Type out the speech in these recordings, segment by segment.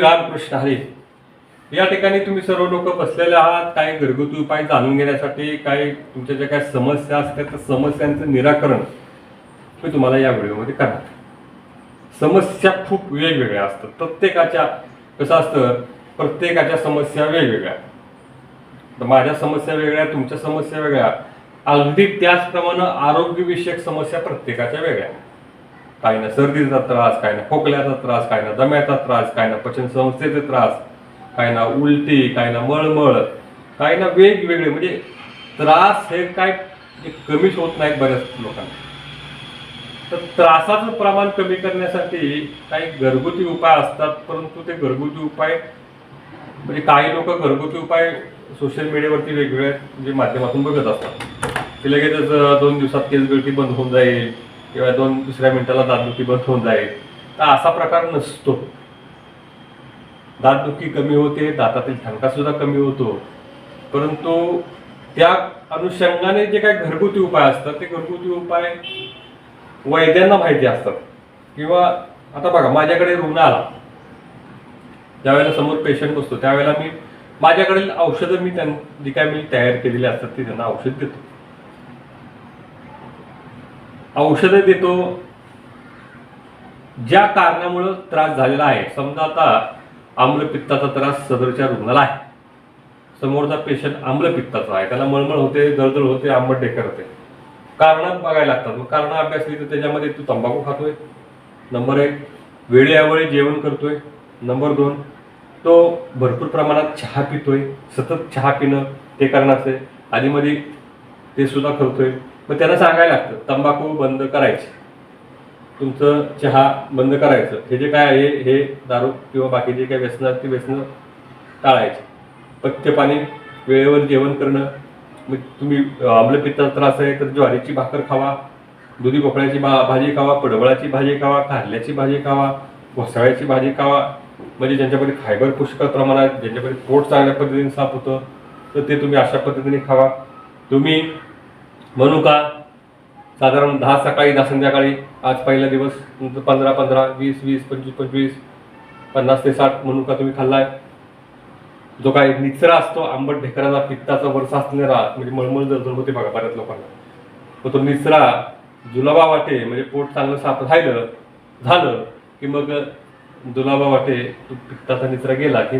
रामकृष्ण हरी. या ठिकाणी तुम्ही सर्व लोक बसलेले आहात काही घरगुती उपाय जाणून घेण्यासाठी काही तुमच्या ज्या काही समस्या असतात त्या समस्यांचं निराकरण मी तुम्हाला या व्हिडिओमध्ये करणार. समस्या खूप वेगवेगळ्या असतात. प्रत्येकाच्या कसं असतं प्रत्येकाच्या समस्या वेगवेगळ्या. तर माझ्या समस्या वेगळ्या तुमच्या समस्या वेगळ्या. अगदी त्याचप्रमाणे आरोग्यविषयक समस्या प्रत्येकाच्या वेगळ्या. काही ना सर्दीचा त्रास काही ना खोकल्याचा त्रास काही ना दम्याचा त्रास काही ना पचन संस्थेचे त्रास काही ना उलटी काही ना मळमळ काही ना वेगवेगळे. म्हणजे त्रास हे काय कमीच होत नाहीत बऱ्याच लोकांना. तर त्रासाचं प्रमाण कमी करण्यासाठी काही घरगुती उपाय असतात परंतु ते घरगुती उपाय म्हणजे काही लोक घरगुती उपाय सोशल मीडियावरती वेगवेगळ्या म्हणजे माध्यमातून बघत असतात. ते लगेचच दोन दिवसात केस गळती बंद होऊन जाईल किंवा दोन दुसऱ्या मिनिटाला दातदुखी बंद होऊन जाईल. तर असा प्रकार नसतो. दातदुखी कमी होते दातातील ठणका सुद्धा कमी होतो. परंतु त्या अनुषंगाने जे काही घरगुती उपाय असतात ते घरगुती उपाय वैद्यांना माहिती असतात. किंवा आता बघा माझ्याकडे रुग्ण आला. ज्यावेळेला समोर पेशंट बसतो त्यावेळेला मी माझ्याकडील औषधं मी त्यां जी काय मी तयार केलेली असतात ती त्यांना औषध देतो. औषधं देतो. ज्या कारणामुळं त्रास झालेला आहे. समजा आता आम्लपित्ताचा त्रास सदरच्या रुग्णाला आहे. समोरचा पेशंट आम्लपित्ताचा आहे. त्याला मळमळ होते दळदळ होते आंबट डेकर होते. कारण बघायला लागतात. मग कारण अभ्यासली तर त्याच्यामध्ये तू तंबाखू खातोय. नंबर एक वेळेअवेळी जेवण करतोय. नंबर दोन तो भरपूर प्रमाणात चहा पितोय. सतत चहा पिणं ते कारण असे आधीमध्ये ते सुद्धा करतोय. मग त्यांना सांगायला लागतं तंबाखू बंद करायचे. तुमचं चहा बंद करायचं. हे जे काय आहे हे दारू किंवा बाकी जे काही व्यसनं आहेत ते व्यसनं टाळायचे. पथ्य पाणी वेळेवर जेवण करणं. मग तुम्ही अं, आम्लपित्ताचा त्रास आहे तर ज्वारीची भाकर खावा. दुधी भोपळ्याची भा भाजी खावा पडवळाची भाजी खावा कारल्याची भाजी खावा घोसाळ्याची भाजी खावा. म्हणजे ज्यांच्यामध्ये फायबर पुष्कळ प्रमाणात ज्यांच्याकडे पोट चांगल्या पद्धतीने साफ होतं तर ते तुम्ही अशा पद्धतीने खावा. तुम्ही मनुका साधारण दहा सकाळी दहा संध्याकाळी आज पहिला दिवस नंतर पंधरा पंधरा वीस वीस पंचवीस पंचवीस पन्नास ते साठ मनुका तुम्ही खाल्लाय. जो काय निचरा असतो आंबट ढेकराचा पित्ताचा वरसा असणारा म्हणजे मळमळ जर होते बघा बऱ्याच लोकांना. मग तो निचरा जुलाबा वाटे म्हणजे पोट चांगलं साफ राहिलं झालं की मग जुलाबा वाटे तो पित्ताचा निचरा गेला की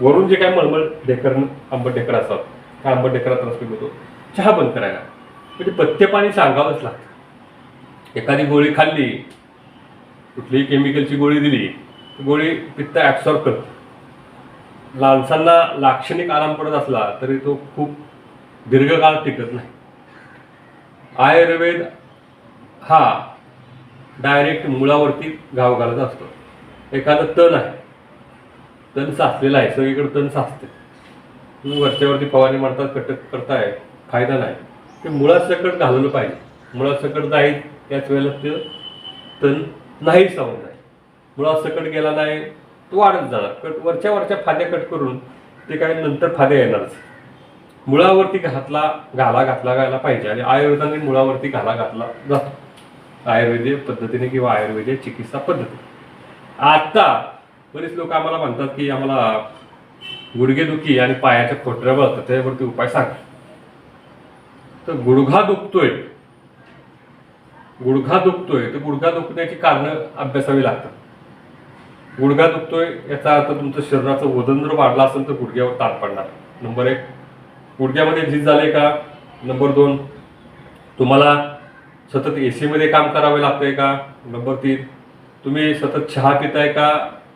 वरून जे काय मळमळ ढेकर आंबट ढेकर असतात त्या आंबट ढेकरा त्रास होतो. चहा बंद करायला. म्हणजे पथ्य पाणी सांगावंच लागतं. एखादी गोळी खाल्ली कुठलीही केमिकलची गोळी दिली ती गोळी पित्त ॲब्सॉर्ब करतं. माणसांना लाक्षणिक आराम पडत असला तरी तो खूप दीर्घकाळ टिकत नाही. आयुर्वेद हा डायरेक्ट मुळावरती घाव घालत असतो. एखादं तण आहे तण साचलेलं आहे सगळीकडे तण साचते. तुम्ही वरच्यावरती फवारणी मारतात कटक करताय फायदा नाही. ते मुळासकट घालवलं पाहिजे. मुळासकट जाईल त्याच वेळेला ते तण नाही सावून जाईल मुळासकट गेला नाही तो वाढत जाणार. कट वरच्या वरच्या फाद्या कट करून ते काही नंतर फाद्या येणारच. मुळावरती घातला घाला घातला घायला पाहिजे. आणि आयुर्वेदाने मुळावरती घाला घातला जातो आयुर्वेदीय पद्धतीने किंवा आयुर्वेदीय चिकित्सा पद्धती आता बरेच लोक आम्हाला म्हणतात की आम्हाला गुडघेदुखी आणि पायाच्या खोटऱ्या बळतात. त्याच्यावरती उपाय सांगा. तर गुडघा दुखतोय. गुडघा दुखतोय तर गुडघा दुखण्याची कारणं अभ्यासावी लागतात. गुडघा दुखतोय याचा अर्थ तुमचं शरीराचं वजन जर वाढलं असेल तर गुडघ्यावर ताण पडणार. नंबर एक गुडघ्यामध्ये झीज झाले का? नंबर दोन तुम्हाला सतत ए सीमध्ये काम करावे लागतंय का? नंबर तीन तुम्ही सतत चहा पिताय का?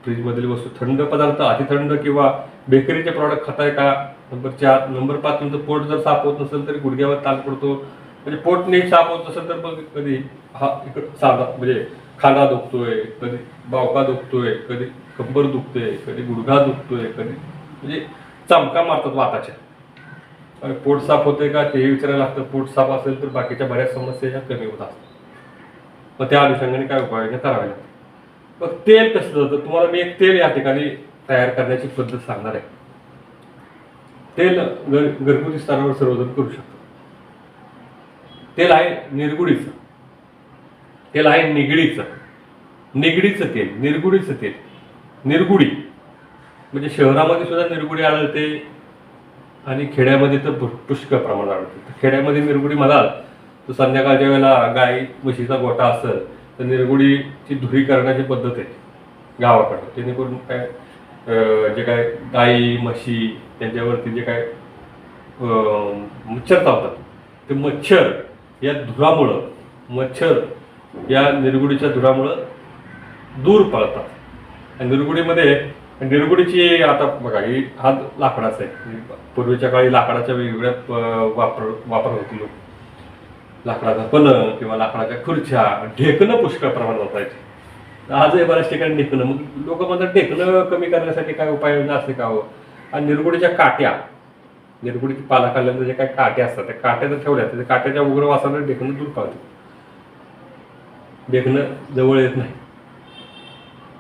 फ्रीजमधील वस्तू थंड पदार्थ अतिथंड किंवा बेकरीचे प्रॉडक्ट खाताय का? नंबर चार नंबर पाच तुमचं पोट जर साफ होत नसेल तरी गुडघ्यावर ताण पडतो. म्हणजे पोट नीट साफ होत नसेल तर मग कधी हा इकडं साधा म्हणजे खांदा दुखतोय कधी बावका दुखतोय कधी कंबर दुखतोय कधी गुडघा दुखतोय कधी म्हणजे चमका मारतात वाताच्या आणि पोट साफ होते का तेही विचारायला लागतं. पोट साफ असेल तर बाकीच्या बऱ्याच समस्या ह्या कमी होत असतात. मग त्या अनुषंगाने काय उपाययोजना कराव्या लागतात. मग तेल कसं जातं? तुम्हाला मी एक तेल या ठिकाणी तयार करण्याची पद्धत सांगणार आहे. तेल घर घरगुती स्तरावर सर्वजण करू शकतो तेल आहे निरगुडीचं. तेल आहे निगडीचं. निगडीचं तेल निरगुडीचं तेल. निरगुडी. म्हणजे शहरामध्ये सुद्धा निरगुडी आढळते आणि खेड्यामध्ये तर पुष्कळ प्रमाणात आढळते. तर खेड्यामध्ये निरगुडी म्हणाल तर संध्याकाळच्या वेळेला गाई म्हशीचा गोठा असेल तर निरगुडीची धुरी करण्याची पद्धत आहे. गावाकडं. जेणेकरून काय जे काय गाई म्हशी त्यांच्यावरती जे काय मच्छर चावतात. ते मच्छर या धुरामुळं मच्छर या निरगुडीच्या धुरामुळं दूर पळतात. आणि निरगुडीमध्ये निरगुडीची आता बघा ही हा लाकडाचा आहे. पूर्वीच्या काळी लाकडाच्या वेगवेगळ्या वापर वापर होती लोक. लाकडाचा पलंग किंवा लाकडाच्या खुर्च्या ढेकणं पुष्कळ प्रमाणात वापरायचे. आजही बऱ्याच ठिकाणी ढेकणं मग लोक म्हणतात ढेकणं कमी करण्यासाठी काय उपाययोजना असते का हो? आणि निरगुडीच्या काट्या. निरगुडीची पाला खाल्ल्यानंतर जे काही काट्या असतात त्या काट्या जर ठेवल्या तर त्या काट्याच्या उग्र वासानं ढेकणं दूर पाहते ढेकणं जवळ येत नाही.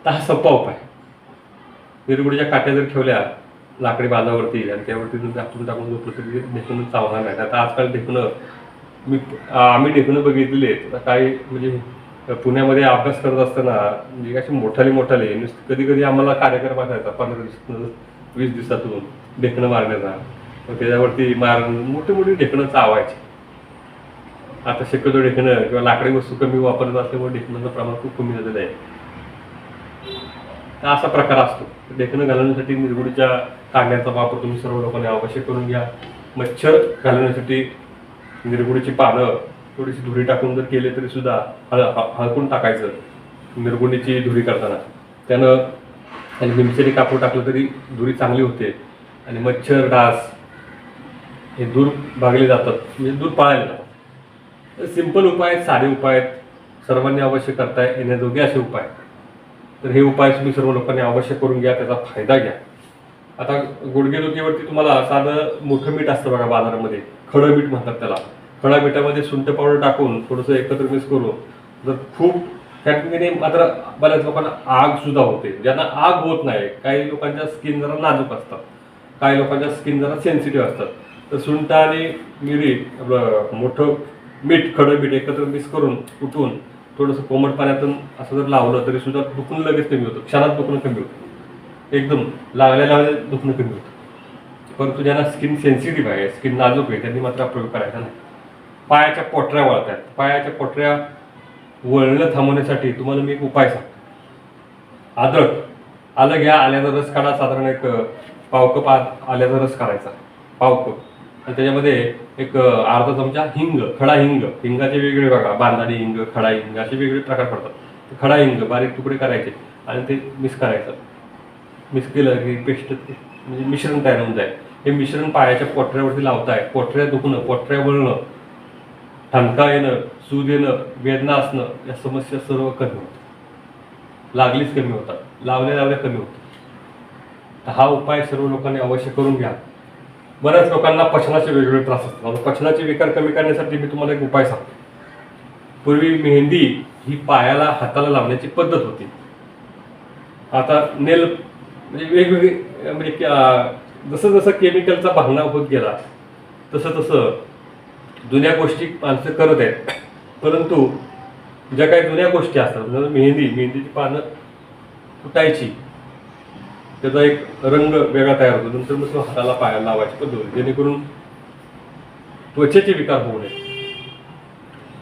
तर हा सोपा उपाय. निरगुडीच्या काट्या जर ठेवल्या लाकडी बांधावरती आणि त्यावरती जर टाकून झोपलं तरी ढेकणं चावणार नाही. आता आजकाल ढेकणं मी आम्ही ढेकणं बघितलेली आहेत. काही म्हणजे पुण्यामध्ये अभ्यास करत असताना म्हणजे असे मोठाले मोठाले कधी कधी आम्हाला कार्यक्रम असायचा पंधरा दिवस वीस दिवसातून ढेकणं मारण्याचा मग त्याच्यावरती मार मोठी मोठी ढेकणं चावायची. आता शक्यतो ढेकणं किंवा लाकडी वस्तू कमी वापरत असल्यामुळे ढेकणाचं प्रमाण खूप कमी झालेलं आहे. असा प्रकार असतो. ढेकणं घालवण्यासाठी निरगुडीच्या कांड्याचा वापर तुम्ही सर्व लोकांनी अवश्य करून घ्या. मच्छर घालवण्यासाठी निरगुडीची पानं थोडीशी धुरी टाकून जर केले तरी सुद्धा हळ हळकून टाकायचं. निरगुडीची धुरी करताना. त्यानं आणि निमसेरी कापूर टाकलं तरी दुरी चांगली होते. आणि मच्छर डास हे दूर भागले जातात. म्हणजे दूर पाळायला जातात. सिंपल उपाय आहेत साधे उपाय आहेत सर्वांनी अवश्य करता येण्याजोगे असे उपाय. तर हे उपाय तुम्ही सर्व लोकांनी अवश्य करून घ्या त्याचा फायदा घ्या. आता गुडघेदुखीवरती तुम्हाला साधं मोठं मीठ असतं बघा बाजारामध्ये. खडं मीठ म्हणतात त्याला. खडा मिठामध्ये सुंठ पावडर टाकून थोडंसं एकत्र मिक्स करून जर खूप त्या ठिकाणी मात्र बऱ्याच लोकांना आग सुद्धा होते. ज्यांना आग होत नाही काही लोकांच्या स्किन जरा नाजूक असतात. काही लोकांच्या स्किन जरा सेन्सिटिव्ह असतात. तर सुंठ आणि मिरी आपलं मोठं मीठ खडं मीठ एकत्र मिक्स करून उठून थोडंसं कोमट पाण्यातून असं जर लावलं तरी सुद्धा दुखणं लगेच कमी होतं. क्षणात दुखणं कमी होतं. एकदम लागल्या लागल्या दुखणं कमी होतं. परंतु ज्यांना स्किन सेन्सिटिव्ह आहे स्किन नाजूक आहे त्यांनी मात्र प्रयोग करायचा नाही. पायाच्या पोटऱ्या वळतात पायाच्या पोटऱ्या वळणं थांबवण्यासाठी तुम्हाला मी एक उपाय सांगतो. अद्रक आलं घ्या आल्याचा रस काढा. साधारण एक पावकप आल्याचा रस काढायचा. पावकप आणि त्याच्यामध्ये एक अर्धा चमचा हिंग खडा हिंग. हिंगाचे वेगवेगळे बघा बांधाडी हिंग खडा हिंग असे वेगवेगळे प्रकार पडतात. खडा हिंग बारीक तुकडे करायचे आणि ते मिक्स करायचं. मिक्स केलं की पेस्ट म्हणजे मिश्रण तयार होऊन जाईल. हे मिश्रण पायाच्या पोटऱ्यावरती लावताय. पोटऱ्या दुखणं पोटऱ्या वळणं. ठणका येणं सूज येणं वेदना असणं या समस्या सर्व कमी होतात. लागलीच कमी होतात. लावल्या लावल्या कमी होतात. तर हा उपाय सर्व लोकांनी अवश्य करून घ्या. बऱ्याच लोकांना पचनाचे वेगवेगळे त्रास असतात. पचनाचे विकार कमी करण्यासाठी मी तुम्हाला एक उपाय सांगतो. पूर्वी मेहंदी ही पायाला हाताला लावण्याची पद्धत होती. आता नेल म्हणजे वेगवेगळी म्हणजे के- जसं जसं केमिकलचा भांगणा होत गेला तसं तसं जुन्या गोष्टी माणसं करत आहेत. परंतु ज्या काही जुन्या गोष्टी असतात मेहंदी मेहंदीची पानं फुटायची त्याचा एक रंग वेगळा तयार होतो. नंतर मग हाताला पायाला लावायची पद्धत होती. जेणेकरून त्वचेचे विकार होऊ नये.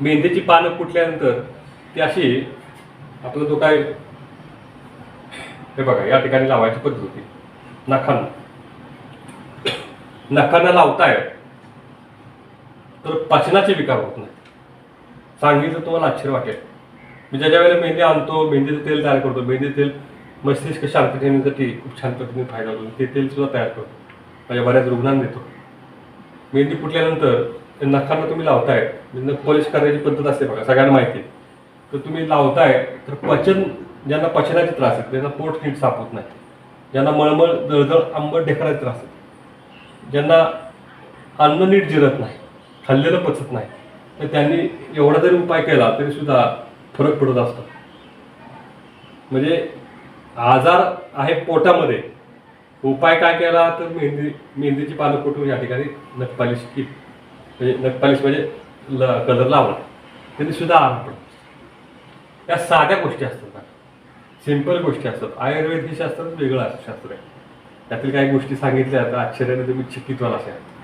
मेहंदीची पानं फुटल्यानंतर ती अशी आपला जो काय हे बघा या ठिकाणी लावायची पद्धत होती. नखांना. नखांना लावताय तर पचनाचे विकार होत नाही सांगितलं तुम्हाला आश्चर्य वाटेल. मी ज्याच्या वेळेला मेहंदी आणतो मेहंदीचं तेल तयार करतो मेहंदीचं तेल मस्तिष्क शांत ठेवण्यासाठी खूप छान पद्धतीने फायदा होतो. ते तेल सुद्धा तयार करतो. माझ्या बऱ्याच रुग्णांना देतो. मेहंदी फुटल्यानंतर ते नखांना तुम्ही लावताय म्हणजे नख पॉलिश करायची पद्धत असते बघा सगळ्यांना माहिती तर तुम्ही लावताय तर पचन ज्यांना पचनाचे त्रास आहेत त्यांना पोट नीट साफ होत नाही ज्यांना मळमळ दळदळ आंबट ढेकराचे त्रास आहेत ज्यांना अन्न नीट जिरत नाही खाल्लेलं पचत नाही. तर त्यांनी एवढा जरी उपाय केला तरी सुद्धा फरक पडत असतो. म्हणजे आजार आहे पोटामध्ये. उपाय काय केला तर मेहंदी मेहंदीची पानं कुठून या ठिकाणी नखपालिश की म्हणजे नखपालिश म्हणजे ल कलर लावला. त्यांनी सुद्धा आराम पडतो त्या साध्या गोष्टी असतात सिंपल गोष्टी असतात. आयुर्वेद हे शास्त्र वेगळं शास्त्र आहे. त्यातील काही गोष्टी सांगितल्या तर आश्चर्याने तुम्ही चिकित व्हाल असे आहेत.